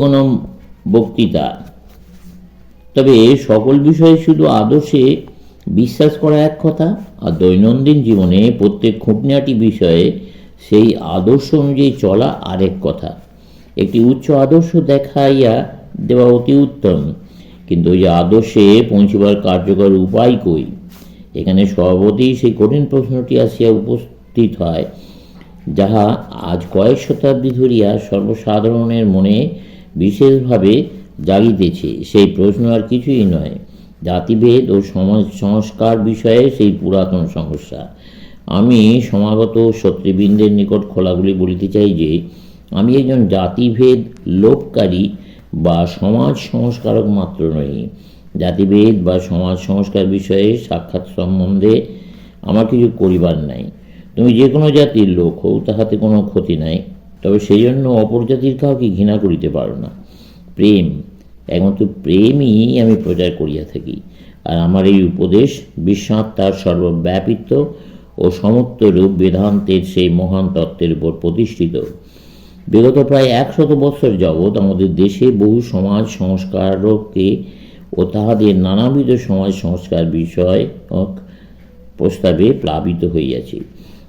কোনো বক্তৃতা। তবে সকল বিষয়ে শুধু আদর্শে বিশ্বাস করা এক কথা, আর দৈনন্দিন জীবনে প্রত্যেক খুঁটিনাটি বিষয়ে সেই আদর্শ অনুযায়ী চলা আরেক কথা। একটি উচ্চ আদর্শ দেখাইয়া দেওয়া অতি উত্তম, কিন্তু ওই আদর্শে পৌঁছিবার কার্যকর উপায় কই? এখানে স্বভাবতেই সেই কঠিন প্রশ্নটি আসিয়া উপস্থিত হয়, যাহা আজ কয়েক শতাব্দী ধরিয়া সর্বসাধারণের মনে বিশেষভাবে জাগিতেছে সেই প্রশ্ন আর কিছুই নয়। জাতিভেদ ও সমাজ, সংস্কার বিষয়ে সেই পুরাতন সমস্যা। আমি সমাগত শত্রুবৃন্দের নিকট খোলাগুলি বলিতে চাই যে, আমি একজন জাতিভেদ লোপকারী বা সমাজ সংস্কারক মাত্র নই। জাতিভেদ বা সমাজ সংস্কার বিষয়ে সাক্ষাৎ সম্বন্ধে আমার কিছু করিবার নাই। তুমি যে কোনো জাতির লোক হও, তাহাতে কোনো ক্ষতি নাই। তবে সেই জন্য অপর জাতির কাউকে ঘৃণা করিতে পারো না। প্রেম, একমাত্র প্রেমই আমি প্রচার করিয়া থাকি। আর আমার এই উপদেশ বিশ্বাত্মার সর্বব্যাপিত্ব ও সমত্ব রূপ বেদান্তের সেই মহান তত্ত্বের উপর প্রতিষ্ঠিত। বিগত প্রায় একশত বৎসর যাবৎ আমাদের দেশে বহু সমাজ সংস্কারককে ও তাহাদের নানাবিধ সমাজ সংস্কার বিষয়ক প্রস্তাবে প্লাবিত হইয়াছি।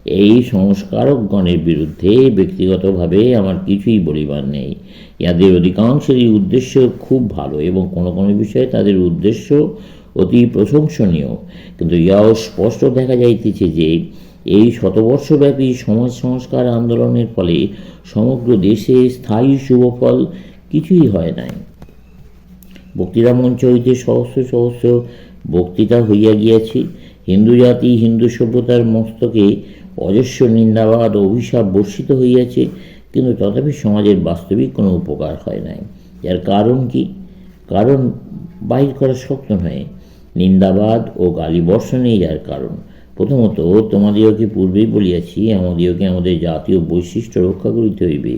এই সংস্কারকগণের বিরুদ্ধে ব্যক্তিগতভাবে আমার কিছুই বলিবার নেই। ইহাদের অধিকাংশেরই উদ্দেশ্য খুব ভালো এবং কোনো কোনো বিষয়ে তাদের উদ্দেশ্য অতি প্রশংসনীয়। কিন্তু ইহাও স্পষ্ট দেখা যাইতেছে যে এই শতবর্ষব্যাপী সমাজ সংস্কার আন্দোলনের ফলে সমগ্র দেশে স্থায়ী শুভফল কিছুই হয় নাই। বক্তৃতা মঞ্চ হইতে সহস্র সহস্র বক্তৃতা হইয়া গিয়াছে। হিন্দু জাতি হিন্দু সভ্যতার মস্তকে অজস্র নিন্দাবাদ ও অভিশাপ বর্ষিত হইয়াছে, কিন্তু তথাপি সমাজের বাস্তবিক কোনো উপকার হয় নাই। এর কারণ কি? কারণ বাহির করা শক্ত নয় নিন্দাবাদ ও গালিবর্ষণেই যার কারণ। প্রথমত তোমাদিওকে পূর্বেই বলিয়াছি আমাদিওকে আমাদের জাতীয় বৈশিষ্ট্য রক্ষা করিতে হইবে।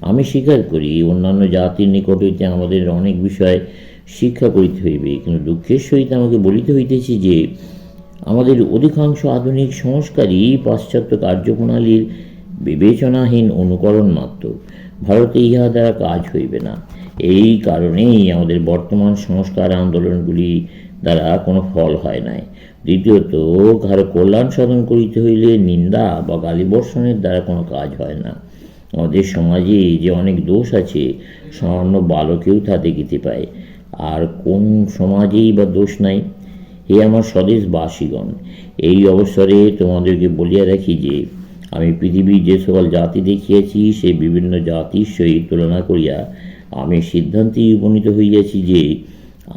আমি স্বীকার করি, অন্যান্য জাতির নিকট হইতে আমাদের অনেক বিষয় শিক্ষা করিতে হইবে, কিন্তু দুঃখের সহিত আমাকে বলিতে হইতেছি যে আমাদের অধিকাংশ আধুনিক সংস্কারই পাশ্চাত্য কার্যপ্রণালীর বিবেচনাহীন অনুকরণ মাত্র। ভারতে ইহা দ্বারা কাজ হইবে না। এই কারণেই আমাদের বর্তমান সংস্কার আন্দোলনগুলি দ্বারা কোনো ফল হয় নাই। দ্বিতীয়ত, কারও কল্যাণ সাধন করিতে হইলে নিন্দা বা গালিবর্ষণের দ্বারা কোনো কাজ হয় না। আমাদের সমাজে যে অনেক দোষ আছে, সামান্য বালকেও তা দেখিতে পায়। আর কোন সমাজেই বা দোষ নাই। হে আমার স্বদেশবাসীগণ, এই অবসরে তোমাদেরকে বলিয়া রাখি যে, আমি পৃথিবীর যে সকল জাতি দেখিয়াছি সেই বিভিন্ন জাতির সহিত তুলনা করিয়া আমি সিদ্ধান্তে উপনীত হইয়াছি যে,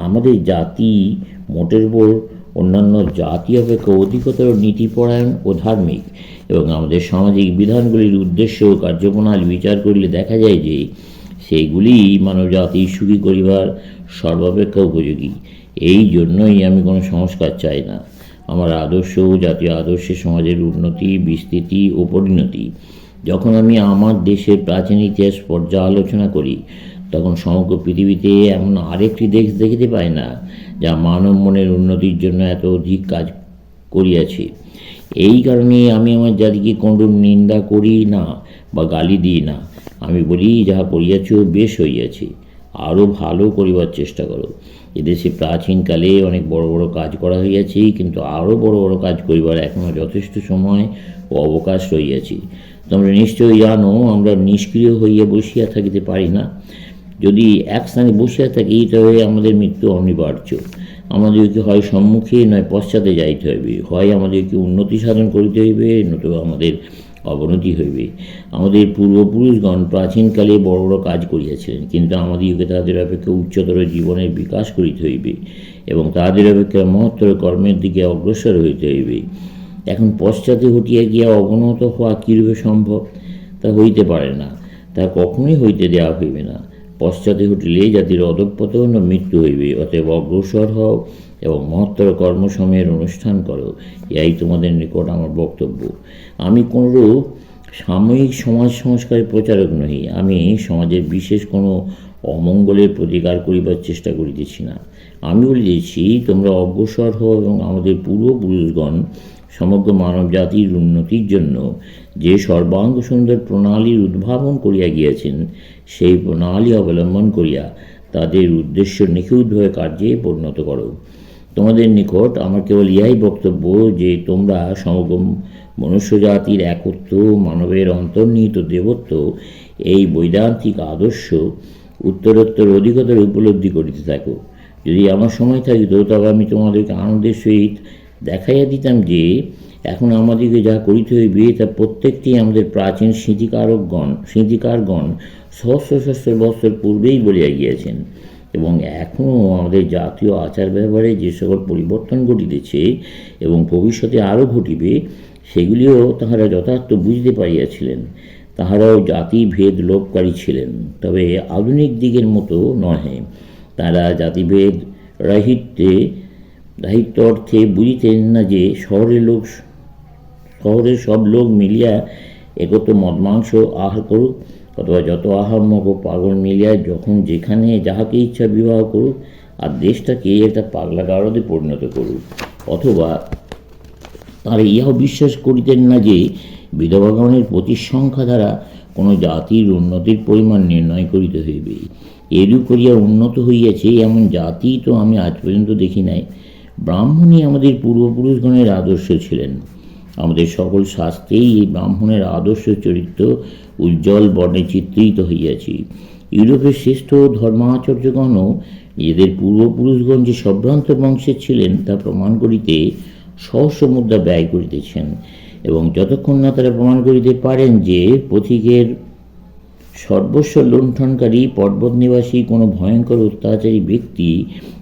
আমাদের জাতি মোটের উপর অন্যান্য জাতি অপেক্ষা অধিকতর নীতিপরায়ণ ও ধার্মিক এবং আমাদের সামাজিক বিধানগুলির উদ্দেশ্য ও কার্যপ্রণালী বিচার করিলে দেখা যায় যে সেইগুলি মানবজাতি সুখী করিবার সর্বাপেক্ষা উপযোগী। এই জন্যই আমি কোনো সংস্কার চাই না। আমার আদর্শ জাতীয় আদর্শে সমাজের উন্নতি, বিস্তৃতি ও পরিণতি। যখন আমি আমার দেশের প্রাচীন ইতিহাস পর্যালোচনা করি, তখন সমগ্র পৃথিবীতে এমন আরেকটি দেশ দেখিতে পাই না, যা মানব মনের উন্নতির জন্য এত অধিক কাজ করিয়াছে। এই কারণে আমি আমার জাতিকে কোনরূপ নিন্দা করি না বা গালি দিই না। আমি বলি, যাহা করিয়াছ বেশ হইয়াছে। আরও ভালো করিবার চেষ্টা করো। এদেশে প্রাচীনকালে অনেক বড় বড় কাজ করা হইয়াছে, কিন্তু আরও বড় বড় কাজ করিবার এখনও যথেষ্ট সময় ও অবকাশ রইয়াছে তোমরা নিশ্চয়ই জানো, আমরা নিষ্ক্রিয় হইয়া বসিয়া থাকিতে পারি না। যদি এক স্থানে বসিয়া থাকি, তবে আমাদের মৃত্যু অনিবার্য। আমাদেরকে হয় সম্মুখে, নয় পশ্চাতে যাইতে হইবে। হয় আমাদেরকে উন্নতি সাধন করিতে হইবে, নতুবা আমাদের অবনতি হইবে। আমাদের পূর্বপুরুষগণ প্রাচীনকালে বড় বড় কাজ করিয়াছিলেন, কিন্তু আমাদের আমাদিগকে তাহাদের অপেক্ষা উচ্চতর জীবনের বিকাশ করিতে হইবে এবং তাহাদের অপেক্ষা মহত্তর কর্মের দিকে অগ্রসর হইতে হইবে। এখন পশ্চাতে হটিয়া গিয়া অবনত হওয়া কীরূপে সম্ভব তা হইতে পারে না, তা কখনোই হইতে দেওয়া হইবে না। পশ্চাতে হটিলে জাতির অধঃপতন মৃত্যু হইবে, অতএব অগ্রসর হও। এবং মহত্তর কর্মসময়ের অনুষ্ঠান করো এই তোমাদের নিকট আমার বক্তব্য। আমি কোনরূপ সাময়িক সমাজ সংস্কারের প্রচারক নহি। আমি সমাজের বিশেষ কোনো অমঙ্গলের প্রতিকার করিবার চেষ্টা করিতেছি না। আমি বলিতেছি, তোমরা অগ্রসর হও এবং আমাদের পূর্বপুরুষগণ সমগ্র মানব জাতির উন্নতির জন্য যে সর্বাঙ্গ সুন্দর প্রণালীর উদ্ভাবন করিয়া গিয়াছেন, সেই প্রণালী অবলম্বন করিয়া তাদের উদ্দেশ্য নিখুঁতভাবে কার্যে পরিণত করো। তোমাদের নিকট আমার কেবল ইহাই বক্তব্য যে তোমরা সমগ্র মনুষ্য জাতির একত্ব মানবের অন্তর্নিহিত দেবত্ব, এই বৈদান্তিক আদর্শ উত্তরোত্তর অধিকতর উপলব্ধি করিতে থাকো। যদি আমার সময় থাকিত, তবে আমি তোমাদেরকে আনন্দের সহিত দেখাইয়া দিতাম যে, এখন আমাদেরকে যা করিতে হইবে, তা প্রত্যেকটি আমাদের প্রাচীন স্মৃতিকারকগণ, স্মৃতিকারগণ সহস্র সহস্র বৎসর পূর্বেই বলিয়া গিয়েছেন। এবং এখনও আমাদের জাতীয় আচার ব্যবহারে যে সকল পরিবর্তন ঘটিতেছে এবং ভবিষ্যতে আরও ঘটিবে, সেগুলিও তাহারা যথার্থ বুঝতে পারিয়াছিলেন। তাহারাও জাতি ভেদ লোপকারী ছিলেন। তবে আধুনিক দিকের মতো নহে। তারা জাতিভেদ রাহিত্যে, রাহিত্য অর্থে বুঝিতেন না যে শহরের লোক, শহরের সব লোক মিলিয়া একত্র মদ মাংস আহার করুক। অথবা যত আহাম্মক ও পাগল মিলিয়া যখন যেখানে যাহাকে ইচ্ছা বিবাহ করুক, আর দেশটাকে একটা পাগলা গারদে পরিণত করুক। অথবা তারা ইহাও বিশ্বাস করিতেন না যে বিধবাগণের প্রতিসংখ্যা দ্বারা কোনো জাতির উন্নতির পরিমাণ নির্ণয় করিতে হইবে। এরূপ করিয়া উন্নত হইয়াছে এমন জাতি তো আমি আজ পর্যন্ত দেখি নাই। ব্রাহ্মণই আমাদের পূর্বপুরুষগণের আদর্শ ছিলেন। আমাদের সকল শাস্ত্রেই এই ব্রাহ্মণের আদর্শ চরিত্র উজ্জ্বল বর্ণে চিত্রিত হইয়াছি। ইউরোপের শ্রেষ্ঠ ধর্মাচার্যগণও নিজেদের পূর্বপুরুষগণ যে সম্ভ্রান্ত বংশের ছিলেন তা প্রমাণ করিতে সহস্র মুদ্রা ব্যয় করিতেছেন এবং যতক্ষণ না তারা প্রমাণ করিতে পারেন যে পথিকের সর্বস্ব লুণ্ঠনকারী পর্বত নিবাসী কোনো ভয়ঙ্কর অত্যাচারী ব্যক্তি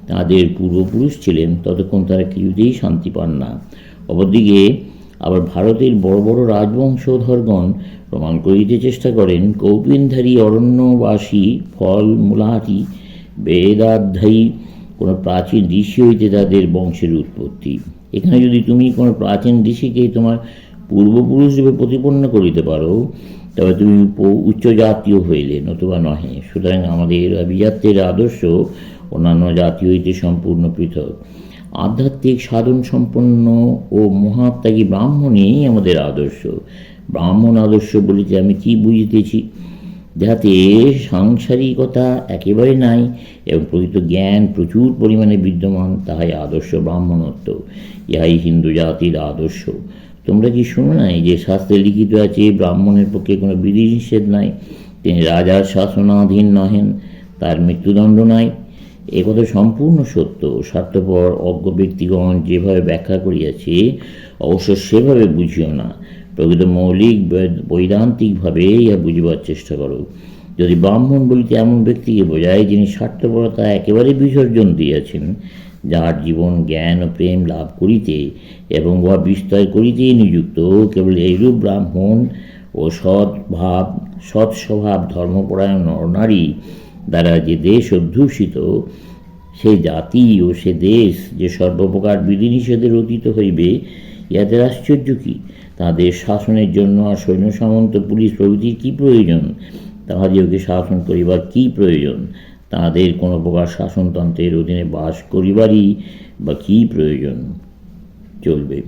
তাদের পূর্বপুরুষ ছিলেন, ততক্ষণ তারা কিছুতেই শান্তি পান না। অপরদিকে আবার ভারতের বড় বড় রাজবংশধরগণ প্রমাণ করিতে চেষ্টা করেন, কৌপিনধারী অরণ্যবাসী, ফল মূলাহাটি বেদাধ্যায়ী, কোনো প্রাচীন ঋষি হইতে তাদের বংশের উৎপত্তি। এখানে যদি তুমি কোনো প্রাচীন ঋষিকে তোমার পূর্বপুরুষ রূপে প্রতিপন্ন করিতে পারো, তবে তুমি উচ্চ জাতীয় হইলে, নতুবা নহে। সুতরাং আমাদের অভিজাত্যের আদর্শ অন্যান্য জাতি হইতে সম্পূর্ণ পৃথক। আধ্যাত্মিক সাধন সম্পন্ন ও মহাত্যাগী ব্রাহ্মণই আমাদের আদর্শ। ব্রাহ্মণ আদর্শ বলিতে আমি কি বুঝিতেছি? যাতে সাংসারিকতা একেবারে নাই এবং প্রকৃত জ্ঞান প্রচুর পরিমাণে বিদ্যমান, তাহাই আদর্শ ব্রাহ্মণত্ব। ইহাই হিন্দু জাতির আদর্শ। তোমরা কি শুনো নাই যে শাস্ত্রে লিখিত আছে, ব্রাহ্মণের পক্ষে কোনো বিধি নিষেধ নাই? তিনি রাজার শাসনাধীন নহেন, তার মৃত্যুদণ্ড নাই। এ কথা সম্পূর্ণ সত্য। স্বার্থপর, অজ্ঞ ব্যক্তিগণ যেভাবে ব্যাখ্যা করিয়াছে, অবশ্য সেভাবে বুঝিও না। প্রকৃত মৌলিক বৈদান্তিকভাবে ইহা বুঝিবার চেষ্টা করো। যদি ব্রাহ্মণ বলিতে এমন ব্যক্তিকে বোঝায়, যিনি স্বার্থপরতা একেবারে বিসর্জন দিয়েছেন, যাহার জীবন জ্ঞান ও প্রেম লাভ করিতে এবং উহা বিস্তার করিতেই নিযুক্ত, কেবল এইরূপ ব্রাহ্মণ ও সৎ ভাব সৎ স্বভাব ধর্মপরায়ণ নরনারী দ্বারা যে দেশ অধ্যুষিত, সে জাতি ও সে দেশ যে সর্বপ্রকার বিধিনিষেধের অতীত হইবে, ইহাদের আশ্চর্য কি? তাদের শাসনের জন্য আর সৈন্য সামন্ত পুলিশ প্রভৃতির কী প্রয়োজন? তাহাদিওকে শাসন করিবার কী প্রয়োজন? তাহাদের কোনো প্রকার শাসনতন্ত্রের অধীনে বাস করিবারই বা কী প্রয়োজন? চলবে।